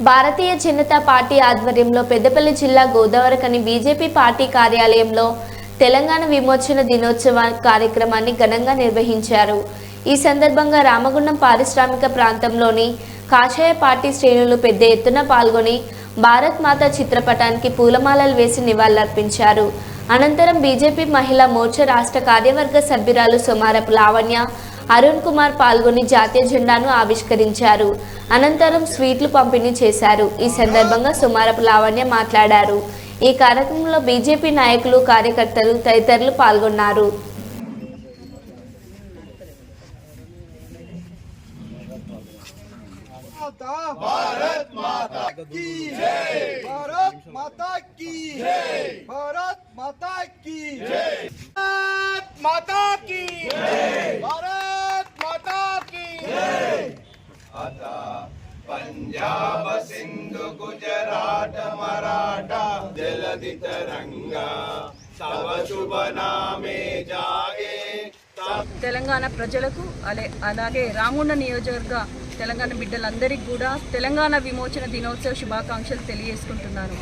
Bharatiya Janata party ఆధ్వర్యంలో పెద్దపల్లి జిల్లా Godavarikhani BJP party కార్యాలయంలో తెలంగాణ విమోచన దినోత్సవ కార్యక్రమాన్ని ఘనంగా నిర్వహించారు. ఈ సందర్భంగా రామగుండం పారిశ్రామిక ప్రాంతంలోని కాషాయ పార్టీ శ్రేణులు పెద్ద ఎత్తున పాల్గొని భారత్ మాత చిత్రపటానికి పూలమాలలు వేసి నివాళులర్పించారు. అనంతరం బీజేపీ మహిళా మోర్చా రాష్ట్ర కార్యవర్గ సభ్యురాలు సోమారపు లావణ్య అరుణ్ కుమార్ పాల్గొని జాతీయ జెండాను ఆవిష్కరించారు అనంతరం స్వీట్లు పంపిణీ చేశారు ఈ సందర్భంగా సుమారపు లావణ్య మాట్లాడారు ఈ కార్యక్రమంలో బీజేపీ నాయకులు కార్యకర్తలు తదితరులు పాల్గొన్నారు माता भारत माता की जय भारत माता की जय भारत माता की जय भारत माता की जय भारत సింధు గుజరాట మరాఠా జలది తరంగా తవ శుభ నామే జాగే తెలంగాణ ప్రజలకు అలే అలాగే రామగుండ నియోజకవర్గ తెలంగాణ బిడ్డలందరికీ కూడా తెలంగాణ విమోచన దినోత్సవ శుభాకాంక్షలు తెలియజేసుకుంటున్నాను.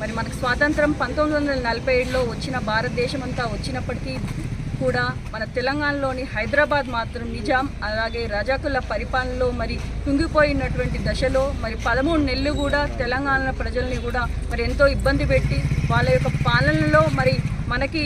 మరి మనకు స్వాతంత్రం పంతొమ్మిది వందల నలభై ఏడులో వచ్చిన భారతదేశం అంతా వచ్చినప్పటికీ కూడా మన తెలంగాణలోని హైదరాబాద్ మాత్రం నిజాం అలాగే రజాకుల పరిపాలనలో మరి కుంగిపోయినటువంటి దశలో మరి పదమూడు నెలలు కూడా తెలంగాణ ప్రజల్ని కూడా మరి ఎంతో ఇబ్బంది పెట్టి వాళ్ళ యొక్క పాలనలో మరి మనకి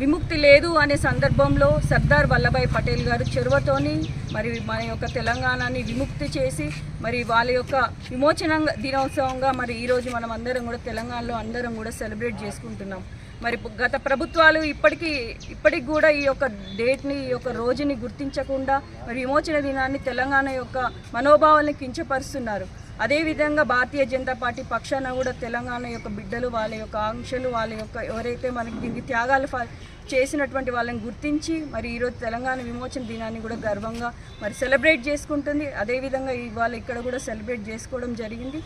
విముక్తి లేదు అనే సందర్భంలో సర్దార్ వల్లభాయ్ పటేల్ గారు చొరవతోని మరి మన యొక్క తెలంగాణని విముక్తి చేసి మరి వాళ్ళ యొక్క విమోచన దినోత్సవంగా మరి ఈరోజు మనం అందరం కూడా తెలంగాణలో అందరం కూడా సెలబ్రేట్ చేసుకుంటున్నాం. మరి గత ప్రభుత్వాలు ఇప్పటికీ ఇప్పటికి కూడా ఈ యొక్క డేట్ని ఈ యొక్క రోజుని గుర్తించకుండా మరి విమోచన దినాన్ని తెలంగాణ యొక్క మనోభావాలను కించపరుస్తున్నారు. అదేవిధంగా భారతీయ జనతా పార్టీ పక్షాన కూడా తెలంగాణ యొక్క బిడ్డలు వాళ్ళ యొక్క ఆంక్షలు వాళ్ళ యొక్క ఎవరైతే మనకి దీనికి త్యాగాలు ఫ- చేసినటువంటి వాళ్ళని గుర్తించి మరి ఈరోజు తెలంగాణ విమోచన దినాన్ని కూడా గర్వంగా మరి సెలబ్రేట్ చేసుకుంటుంది. అదేవిధంగా ఇవాళ ఇక్కడ కూడా సెలబ్రేట్ చేసుకోవడం జరిగింది.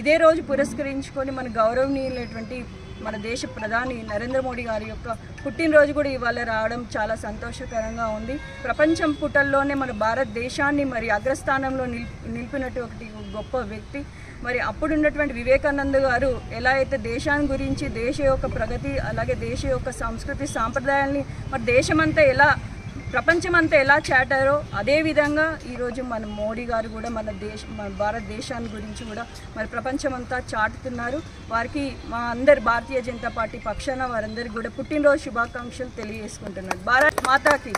ఇదే రోజు పురస్కరించుకొని మన గౌరవనీయులైనటువంటి మన దేశ ప్రధాని నరేంద్ర మోడీ గారి యొక్క పుట్టినరోజు కూడా ఇవాళ రావడం చాలా సంతోషకరంగా ఉంది. ప్రపంచం పుటల్లోనే మన భారతదేశాన్ని మరి అగ్రస్థానంలో నిల్ నిలిపినటువంటి గొప్ప వ్యక్తి. మరి అప్పుడున్నటువంటి వివేకానంద గారు ఎలా అయితే దేశాన్ని గురించి దేశ యొక్క ప్రగతి అలాగే దేశ యొక్క సంస్కృతి సాంప్రదాయాల్ని మరి దేశమంతా ఎలా ప్రపంచమంతా ఎలా చాటారో అదే విధంగా ఈరోజు మన మోడీ గారు కూడా మన దేశ మన భారతదేశాన్ని గురించి కూడా మరి ప్రపంచమంతా చాటుతున్నారు. వారికి మా అందరు భారతీయ జనతా పార్టీ పక్షాన వారందరికీ కూడా పుట్టినరోజు శుభాకాంక్షలు తెలియజేసుకుంటున్నారు భారత్ మాతాకి